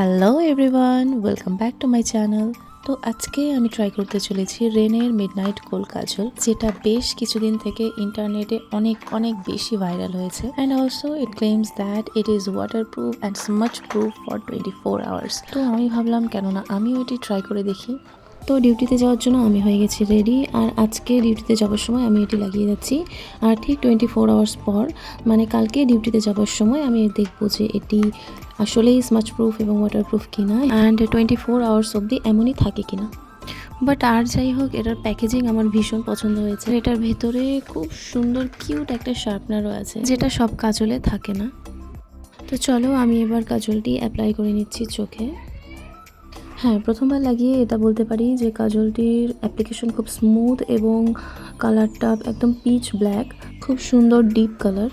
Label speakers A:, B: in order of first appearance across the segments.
A: Hello everyone welcome back to my channel তো আজকে আমি ট্রাই করতে চলেছি রেনের মিডনাইট কোল কাজল যেটা বেশ কিছুদিন থেকে ইন্টারনেটে অনেক অনেক বেশি ভাইরাল হয়েছে। And also it claims that it is waterproof and smudge proof for twenty four hours তো আমি ভাবলাম কেননা আমিও এটি ট্রাই করে দেখি। তো ডিউটিতে যাওয়ার জন্য আমি হয়ে গেছি রেডি আর আজকে ডিউটিতে যাওয়ার সময় আমি এটি লাগিয়ে যাচ্ছি। আর ঠিক টোয়েন্টি ফোর আওয়ার্স পর মানে কালকে ডিউটিতে যাওয়ার সময় আমি দেখব যে এটি আসলেই স্মাচ প্রুফ এবং ওয়াটার প্রুফ কিনা অ্যান্ড টোয়েন্টি ফোর আওয়ার্স অবধি এমনই থাকে কিনা। বাট আর যাই হোক, এটার প্যাকেজিং আমার ভীষণ পছন্দ হয়েছে। এটার ভেতরে খুব সুন্দর কিউট একটা শার্পনারও আছে, যেটা সব কাজলে থাকে না। তো চলো আমি এবার কাজলটি অ্যাপ্লাই করে নিচ্ছি চোখে। হ্যাঁ প্রথমবার লাগিয়ে এটা বলতে পারি যে কাজলটির অ্যাপ্লিকেশন খুব স্মুথ এবং কালারটা একদম পিচ ব্ল্যাক খুব সুন্দর ডিপ কালার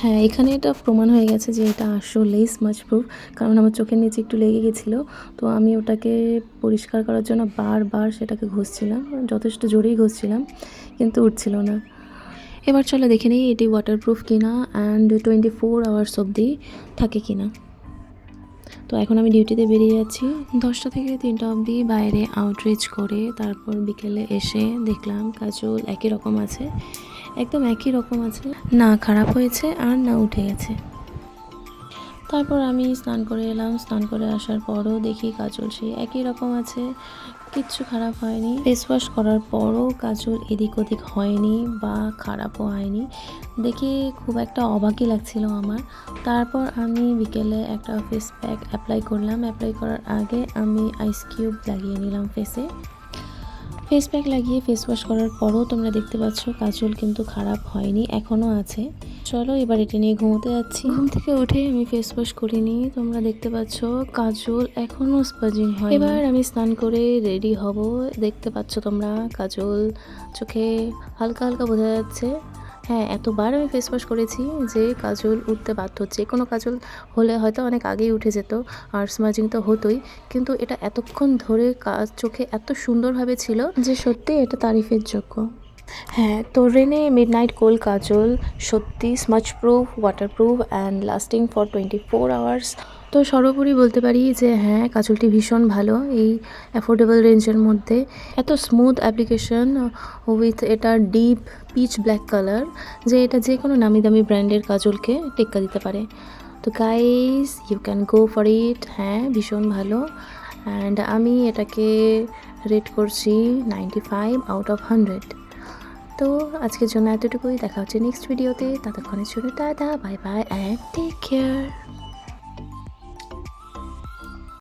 A: হ্যাঁ এখানে এটা প্রমাণ হয়ে গেছে যে এটা আসলেই স্মাচ প্রুফ কারণ আমার চোখের নিচে একটু লেগে গেছিল। তো আমি ওটাকে পরিষ্কার করার জন্য বারবার সেটাকে ঘষছিলাম, যথেষ্ট জোরেই ঘষছিলাম, কিন্তু উঠছিল না। এবার চলো দেখে নিই এটি ওয়াটারপ্রুফ কিনা অ্যান্ড টোয়েন্টি ফোর আওয়ার্স অবধি থাকে কিনা। তো এখন আমি ডিউটিতে বেরিয়ে যাচ্ছি। দশটা থেকে তিনটা অবধি বাইরে আউটরিচ করে তারপর বিকেলে এসে দেখলাম কাজল একই রকম আছে। একদম একই রকম আছে। না খারাপ হয়েছে আর না উঠে গেছে। তারপর আমি স্নান করে এলাম। স্নান করে আসার পরও দেখি কাজল সেই একই রকম আছে। কিচ্ছু খারাপ হয়নি। ফেস ওয়াশ করার পরও কাজল এদিক ওদিক হয়নি বা খারাপও হয়নি। দেখে খুব একটা অবাকই লাগছিল আমার। তারপর আমি বিকেলে একটা ফেস প্যাক অ্যাপ্লাই করলাম। অ্যাপ্লাই করার আগে আমি আইস কিউব লাগিয়ে নিলাম ফেসে ফেস প্যাক লাগিয়ে ফেস ওয়াশ করার পরও তোমরা দেখতে পাচ্ছ কাজল কিন্তু খারাপ হয়নি এখনও আছে। চলো এবার এটা নিয়ে ঘুমোতে যাচ্ছি। ঘুম থেকে উঠে আমি ফেস ওয়াশ করিনি তোমরা দেখতে পাচ্ছ কাজল এখনও স্পাজিং হয় এবার আমি স্নান করে রেডি হব। দেখতে পাচ্ছ তোমরা কাজল চোখে হালকা হালকা বোঝা যাচ্ছে। হ্যাঁ এতবার আমি ফেস ওয়াশ করেছি যে কাজল উঠতে বাধ্য হচ্ছে। কোনো কাজল হলে হয়তো অনেক আগেই উঠে যেত, আর স্মাজিং তো হতোই। কিন্তু এটা এতক্ষণ ধরে কাজ চোখে এত সুন্দরভাবে ছিল যে সত্যি এটা তারিফের যোগ্য। হ্যাঁ তো Renee midnight kohl kajal, সত্যি smudge proof waterproof and lasting for twenty four hours তো সর্বোপরি বলতে পারি যে হ্যাঁ কাজলটি ভীষণ ভালো এই অ্যাফোর্ডেবল রেঞ্জের মধ্যে। এত স্মুথ অ্যাপ্লিকেশন উইথ এটা ডিপ পিচ ব্ল্যাক কালার যে এটা যে কোনো নামি দামি ব্র্যান্ডের কাজলকে টেক্কা দিতে পারে। তো guys you can go for it হ্যাঁ ভীষণ ভালো। অ্যান্ড আমি এটাকে রেট করছি ninety five out of hundred তো আজকের জন্য এতটুকুই। দেখা হচ্ছে নেক্সট ভিডিওতে ততক্ষণের জন্য দাদা bye bye and take care